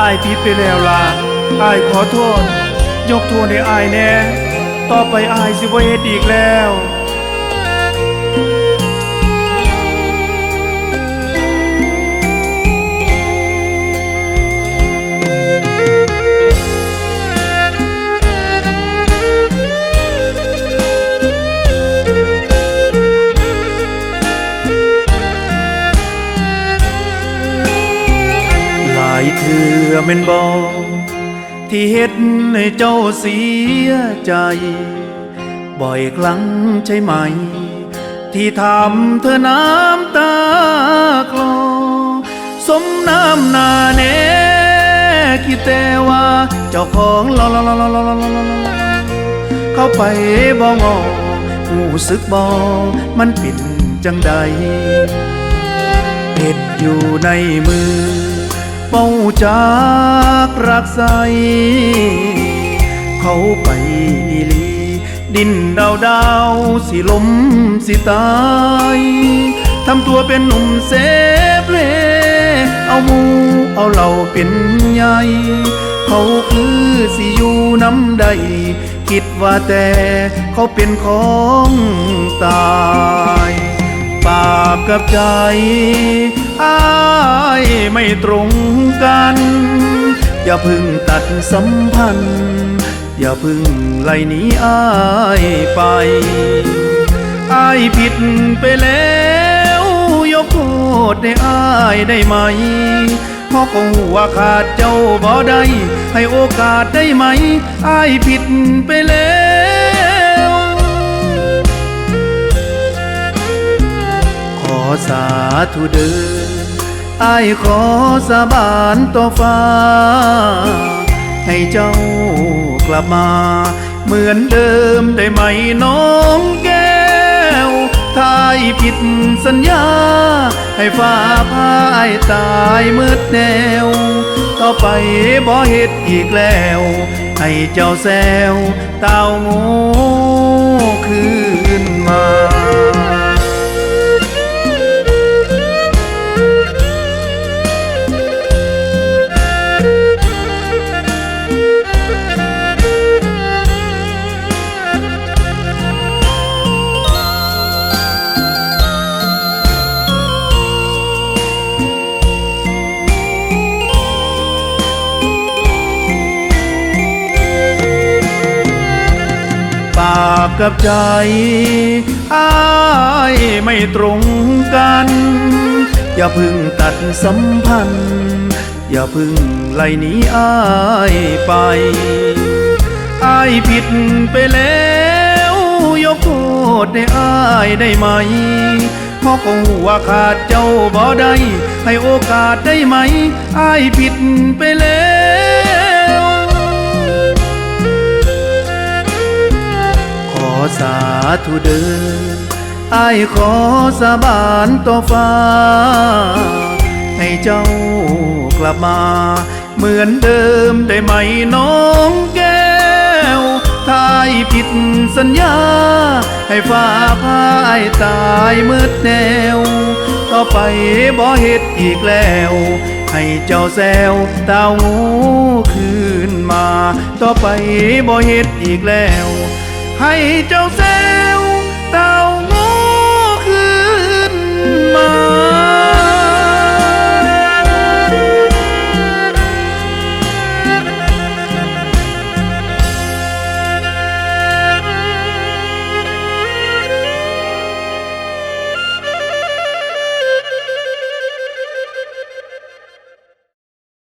อายผิดไปแล้วล่ะอายขอโทษ ยกโทษให้อายแน่ ต่อไปอายสิบ่เฮ็ดอีกแล้ว อแม่นบอที่เฮ็ดให้เจ้าเสียใจ บ่อยครั้งใช่ไหม ที่ทำเธอน้ำตาคลอ สมน้ำหนาแน่คิดแต่ว่า เจ้าของลอลอลอลอลอลอลอเข้าไปบ่งอหูสึกบ่มันเป็นจังใดเห็ดอยู่ในมือ เป้าจากรักใส เขาไปอีลี ดินดาวดาวสิลมสิตายทำตัวเป็นหนุ่มเซฟเลเอาหมูเอาเหล่าเป็นใหญ่เขาคือสิอยู่น้ำใด คิดว่าแต่เขาเป็นของตาย ปากกับใจอายไม่ตรงกัน อย่าพึ่งตัดสัมพันธ์ อย่าพึ่งไล่หนีอายไปอายผิดไปแล้ว ยกโทษให้อายได้ไหมพราะคงว่าขาดเจ้าบ่ได้ให้โอกาสได้ไหมอายผิดไปแล้ว สาธุเดินอายขอสาบานต่อฟ้า ให้เจ้ากลับมา เหมือนเดิมได้ไหมน้องแก้วถ้ายผิดสัญญา ให้ฟ้าพายตายมืดแนว ต่อไปบ่เฮ็ดอีกแล้ว ให้เจ้าแซวเต้างูคืน กับใจอายไม่ตรงกัน อย่าพึ่งตัดสัมพันธ์ อย่าพึ่งไล่หนีอายไปอายผิดไปแล้ว ยกโทษให้อายได้ไหมพราะคงว่าขาดเจ้าบ่ได้ ให้โอกาสได้ไหมอายผิดไปแล้ว สาธุเดินอายขอสาบานต่อฟ้า ให้เจ้ากลับมา เหมือนเดิมได้ไหมน้องแก้วถ้าอายผิดสัญญา ให้ฟ้าพายตายมืดแนว ต่อไปบ่เฮ็ดอีกแล้ว ให้เจ้าแซวเต้างูคืนมา ต่อไปบ่เฮ็ดอีกแล้ว ให้เจ้าเซลเต่า